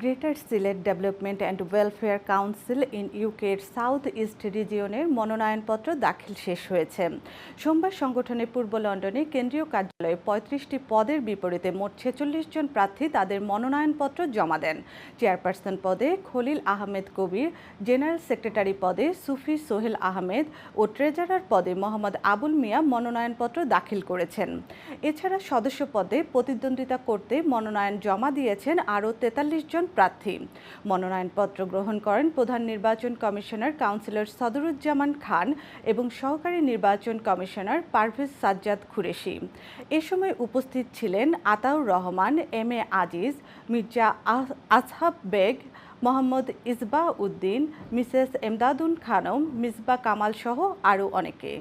Greater Sylhet development and welfare council in ইউকের south east রিজিয়নের মনোনয়নপত্র দাখিল শেষ হয়েছে। সোমবার সংগঠনের পূর্ব লন্ডনে কেন্দ্রীয় কার্যালয়ে পঁয়ত্রিশটি পদের বিপরীতে মোট ছেচল্লিশ জন প্রার্থী তাদের মনোনয়নপত্র জমা দেন। চেয়ারপারসন পদে খলিল আহমেদ কবির, জেনারেল সেক্রেটারি পদে সুফি সোহেল আহমেদ ও ট্রেজারার পদে মোহাম্মদ আবুল মিয়া মনোনয়নপত্র দাখিল করেছেন। এছাড়া সদস্য পদে প্রতিদ্বন্দ্বিতা করতে মনোনয়ন জমা দিয়েছেন আরও তেতাল্লিশ জন প্রার্থী। মনোনয়নপত্র গ্রহণ করেন প্রধান নির্বাচন কমিশনার কাউন্সিলর সদরুজ্জামান খান এবং সহকারী নির্বাচন কমিশনার পারভেজ সাজ্জাদ খুরেশি। এ সময় উপস্থিত ছিলেন Ataur Rahman, M A Aziz, Mirza Ashab Baig, Mohammad Isba Uddin Mrs Emdadun Khanam, Misba Kamal সহ আরও অনেকে।